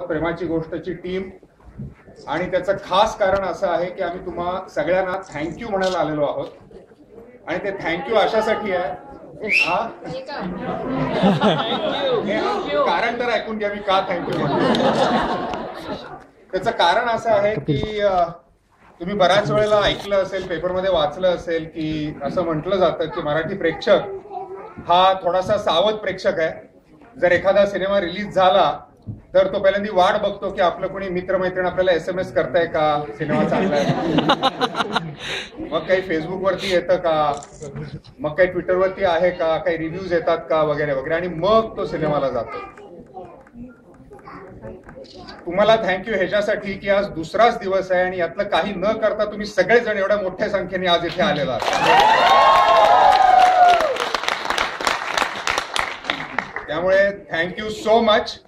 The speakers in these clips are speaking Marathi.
प्रेमाची गोष्टची टीम आणि त्याचं खास कारण असं आहे की आम्ही तुम्हा सगळ्यांना थँक्यू म्हणायला आलेलो आहोत. आणि ते थँक्यू अशासाठी आहे. हा कारण तर ऐकून घ्या मी का थँक्यू म्हणतो. त्याचं कारण असं आहे की तुम्ही बऱ्याच वेळेला ऐकलं असेल पेपरमध्ये वाचलं असेल की असं म्हटलं जातं की मराठी प्रेक्षक हा थोडासा सावध प्रेक्षक आहे. जर एखादा सिनेमा रिलीज झाला तर तो पहिल्यांदा वाट बघतो की आपलं कोणी मित्रमैत्रीण आपल्याला एस एम एस करताय का? सिनेमा चांगला आहे. मग काही फेसबुक वरती येतं का? मग काही ट्विटर वरती आहे का? काही रिव्ह्यूज येतात का? वगैरे वगैरे. आणि मग तो सिनेमाला जातो. तुम्हाला थँक्यू ह्याच्यासाठी की आज दुसराच दिवस आहे आणि यातलं काही न करता तुम्ही सगळेजण एवढ्या मोठ्या संख्येने आज इथे आलेला त्यामुळे थँक्यू सो मच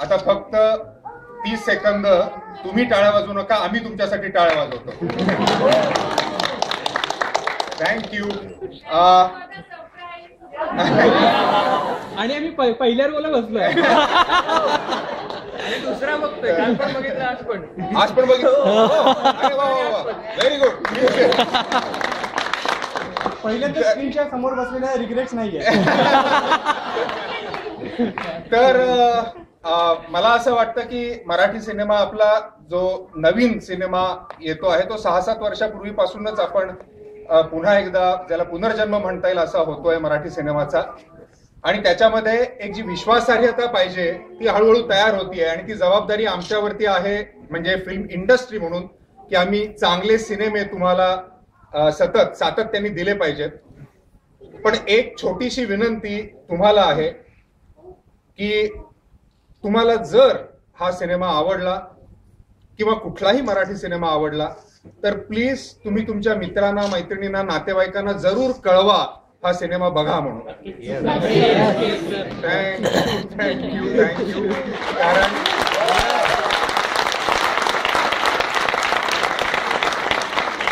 आता फक्त तीस सेकंद तुम्ही टाळ्या वाजवू नका आम्ही तुमच्यासाठी टाळ्या वाजवतो. थँक्यू आणि आम्ही पहि- पहिल्या रोला बसलोय. दुसरा बघतोय. काल पण बघितलं आज पण. आज पण बघितलं? व्हेरी गुड पहिल्यांदा स्क्रीनच्या समोर बसलेल्या रिग्रेट्स नाहीये. तर मला असं वाटतं की मराठी सिनेमा आपला जो नवीन सिनेमा येतो आहे तो सहा सात वर्षापूर्वीपासूनच आपण पुन्हा एकदा ज्याला पुनर्जन्म म्हणता येईल असा होतोय मराठी सिनेमाचा. आणि त्याच्यामध्ये एक जी विश्वासार्हता पाहिजे ती हळूहळू तयार होतीये आणि ती जबाबदारी आमच्यावरती आहे म्हणजे फिल्म इंडस्ट्री म्हणून की आम्ही चांगले सिनेमे तुम्हाला सतत सातत्याने दिले पाहिजेत. पण एक छोटीशी विनंती तुम्हाला आहे की तुम्हाला जर हा सिनेमा आवडला किंवा कुठलाही मराठी सिनेमा आवडला तर प्लीज तुम्ही तुमच्या मित्रांना मैत्रिणींना नातेवाईकांना जरूर कळवा हा सिनेमा बघा म्हणून. थँक्यू थँक्यू थँक्यू कारण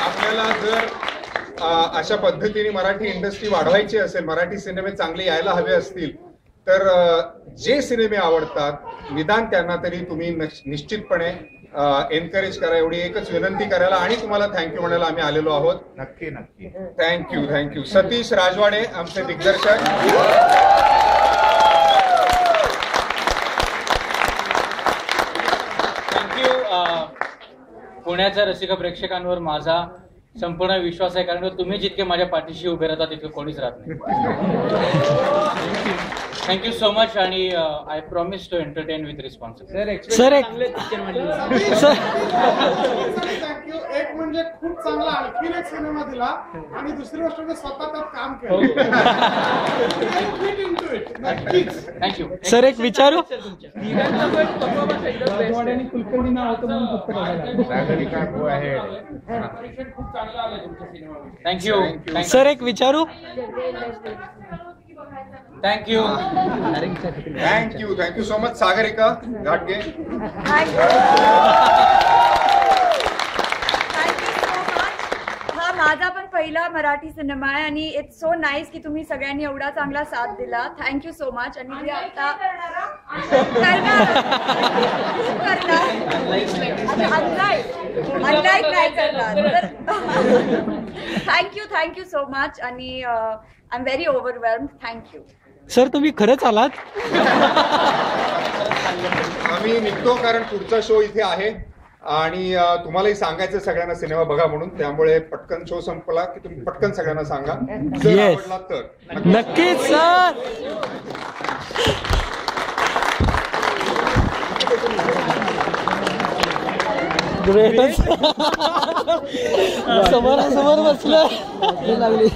आपल्याला जर अशा पद्धतीने मराठी इंडस्ट्री वाढवायची असेल मराठी सिनेमे चांगले यायला हवे असतील तर जे सिनेमे आवडतात निदान त्यांना तरी तुम्ही नश- निश्चितपणे एनकरेज करा. एवढी एकच विनंती करायला आणि तुम्हाला थँक्यू म्हणायला आम्ही आलेलो आहोत. नक्की नक्की. थँक्यू थँक्यू सतीश राजवाडे आमचे दिग्दर्शक. थँक्यू पुण्याच्या रसिक प्रेक्षकांवर माझा संपूर्ण विश्वास आहे. कारण तुम्ही जितके माझ्या पाठीशी उभे राहता तितके कोणीच राहत नाही. थँक्यू सो मच आणि I promise to entertain with responsibility sir एक सर थँक्यू एक म्हणजे खूप चांगला आणखीन एक सिनेमा दिला आणि दुसरी गोष्ट म्हणजे स्वतः त्यात काम हो. केलं थँक्यू सर एक विचारू? कुलकर्णी नाव होतं म्हणून थँक्यू सर एक विचारू? Thank you thank you thank you so much Sagarika घाटगे थँक्यू सो मच हा माझा पण पहिला मराठी सिनेमा आहे आणि इट्स सो नाईस की तुम्ही सगळ्यांनी एवढा चांगला साथ दिला. थँक्यू सो मच आणि मी आता करणार. अनलाईक नाही करणार. Thank you thank you so much आणि I am very overwhelm thank you sir तुम्ही खरंच आलात? आम्ही निघतो कारण पुढचा शो इथे आहे. आणि अ, तुम्हालाही सांगायचं सगळ्यांना सिनेमा बघा म्हणून. त्यामुळे पटकन शो संपला की तुम्ही पटकन सगळ्यांना सांगा. जर Yes. आवडला तर. नक्कीच सर ग्रेट समोर समोर बसलं लागली.